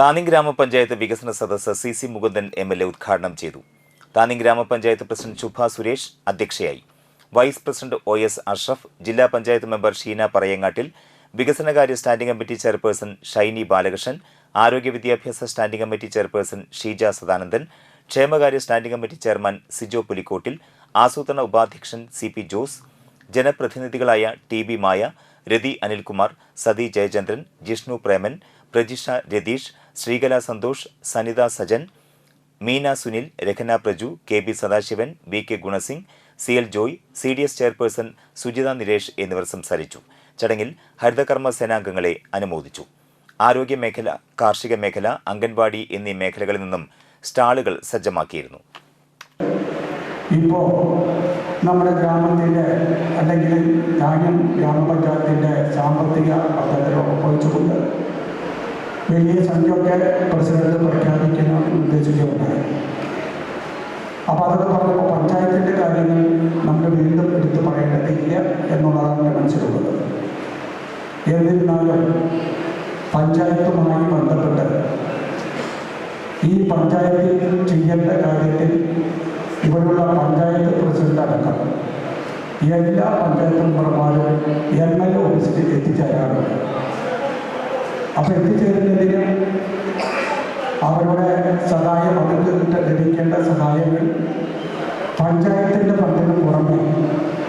താന്നി ഗ്രാമപഞ്ചായത്ത് വികസന സദസ്സ് C C Mukundan M L A ഉദ്ഘാടനം ചെയ്തു. താനിം ഗ്രാമപഞ്ചായത്ത് പ്രസിഡന്റ് ശുഭ സുരേഷ് അധ്യക്ഷയായി. Vice president O S Ashraf ജില്ലാ പഞ്ചായത്ത് മെമ്പർ ഷീന പറയങ്ങാട്ടിൽ വികസനകാര്യ standing committee chairperson Shiny Balakrishnan ആരോഗ്യ വിദ്യാഭ്യാസ standing committee chairperson Sheeja Sadanandan ക്ഷേമകാര്യ standing committee chairman Sijo Pulikkottil ആസൂത്രണ ഉപാധ്യക്ഷൻ C P Jose ജനപ്രതിനിധികളായ T B Maya Rathi Anilkumar Sathi Jayachandran Jishnu Preman Prajisha Ratheesh Sreekala Santhosh Sanitha Sajan Meena Sunil Rachana Praju K B Sadasivan V K Gunasingh C L Joy C D S chairperson Sujitha Niresh എന്നിവർ സംസാരിച്ചു. ചടങ്ങിൽ ഹരിതകർമ്മ സേനാംഗങ്ങളെ അനുമോദിച്ചു. ആരോഗ്യ മേഖല കാർഷിക മേഖല അംഗൻവാടി എന്നീ മേഖലകളിൽ നിന്നും സ്റ്റാളുകൾ സജ്ജമാക്കിയിരുന്നു. ഇപ്പോൾ നമ്മുടെ ഗ്രാമത്തിന്റെ അല്ലെങ്കിൽ ധാന്യം ഗ്രാമപഞ്ചായത്തിന്റെ സാമ്പത്തിക പദ്ധതി ഉറപ്പുവെച്ചുകൊണ്ട് വലിയ സംഖ്യയൊക്കെ പ്രസിഡന്റ് പ്രഖ്യാപിക്കുന്ന ഉദ്ദേശിക്കുകയുണ്ടായി. അപ്പോൾ അതൊക്കെ പറഞ്ഞപ്പോൾ പഞ്ചായത്തിന്റെ കാര്യങ്ങൾ നമ്മൾ വീണ്ടും എടുത്തു പറയേണ്ടതില്ല എന്നുള്ളതാണ് എന്റെ മനസ്സിലുള്ളത്. എന്നിരുന്നാലും പഞ്ചായത്തുമായി ബന്ധപ്പെട്ട് ഈ പഞ്ചായത്തിൽ ചെയ്യേണ്ട കാര്യത്തിൽ ഇവിടെയുള്ള എല്ലാ പഞ്ചായത്ത് മെമ്പർമാരും എം എൽ എ ഓഫീസിൽ എത്തിച്ചേരാറുണ്ട് അപ്പോൾ എത്തിച്ചേരുന്നതിന് അവരുടെ സഹായം അവർക്ക് ലഭിക്കേണ്ട സഹായങ്ങൾ പഞ്ചായത്തിന്റെ ഫണ്ടിന് പുറമെ